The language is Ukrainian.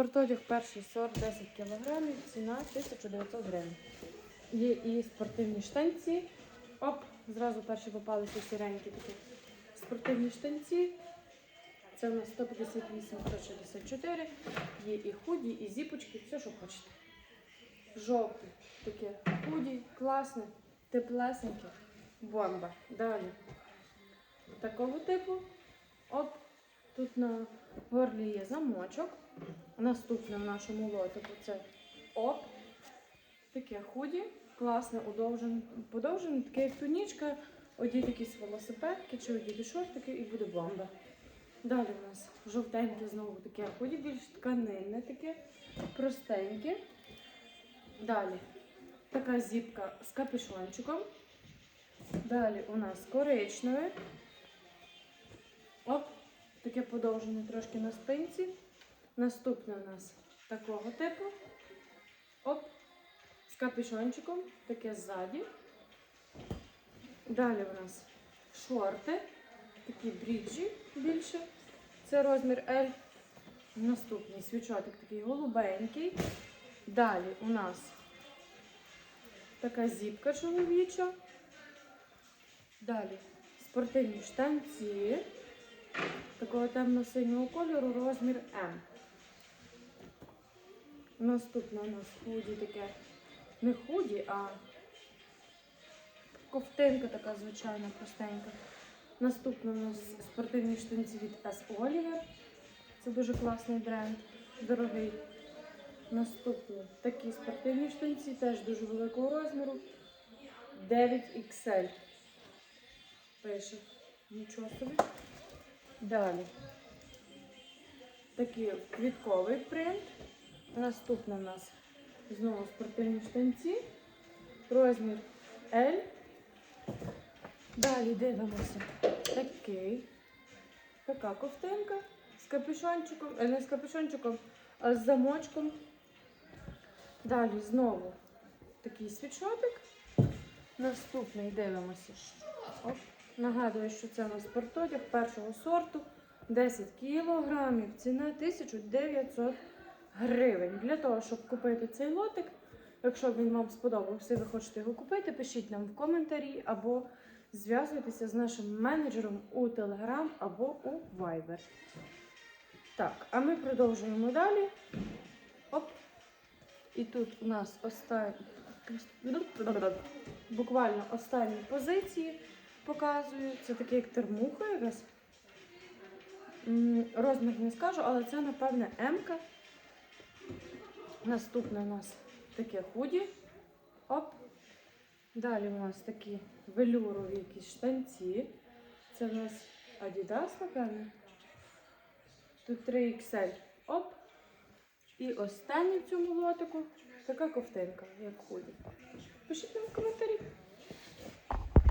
Спортодяг перший сорт 10 кг, ціна 1900 гривень. Є і спортивні штанці. Оп, зразу перші попалися сіренькі такі спортивні штанці. Це у нас 158, 164. Є і худі, і зіпочки, все, що хочете. Жовті, таке худі, класне, теплесеньке, бомба. Далі. Такого типу. Оп, тут на горлі є замочок. Наступне в нашому лотику це оп. Таке худі, класне, удовжене, подовжене, таке як тунічка. Одіть якісь велосипедки чи одіть шортики і буде бомба. Далі у нас жовтеньке знову таке худі, більш тканинне таке, простеньке. Далі така зіпка з капюшончиком. Далі у нас коричневе. Оп, таке подовжене трошки на спинці. Наступне у нас такого типу. Оп, з капюшончиком, таке ззаді. Далі у нас шорти, такі бріджі більше. Це розмір L. Наступний свічотик такий голубенький. Далі у нас така зіпка чоловіча. Далі спортивні штанці такого темно-синього кольору, розмір М. Наступне у нас худі таке. Не худі, а ковтинка така звичайна, простенька. Наступне у нас спортивні штанці від S. Oliver. Це дуже класний бренд, дорогий. Наступне такі спортивні штанці, теж дуже великого розміру. 9XL. Пише. Нічого собі. Далі. Такий квітковий принт. Наступне у нас знову спортивні штанці. Розмір L. Далі дивимося. Такий. Така ковтинка з капюшончиком, е, не з капюшончиком, а з замочком. Далі знову такий світшотик. Наступний дивимося. Оп. Нагадую, що це у нас спортодяг першого сорту. 10 кілограмів. Ціна 1900 гривень. Для того, щоб купити цей лотик, якщо він вам сподобався, і ви хочете його купити, пишіть нам в коментарі або зв'язуйтеся з нашим менеджером у Telegram або у Viber. Так, а ми продовжуємо далі. Оп. І тут у нас останні, буквально останні позиції показую. Це таке як термуха якась. Розмір не скажу, але це, напевне, М-ка. Наступне у нас таке худі. Оп. Далі у нас такі велюрові якісь штанці. Це у нас Adidas, напевне. Тут 3XL. Оп. І останній в цьому лотику така ковтинка, як худі. Пишіть нам в коментарі.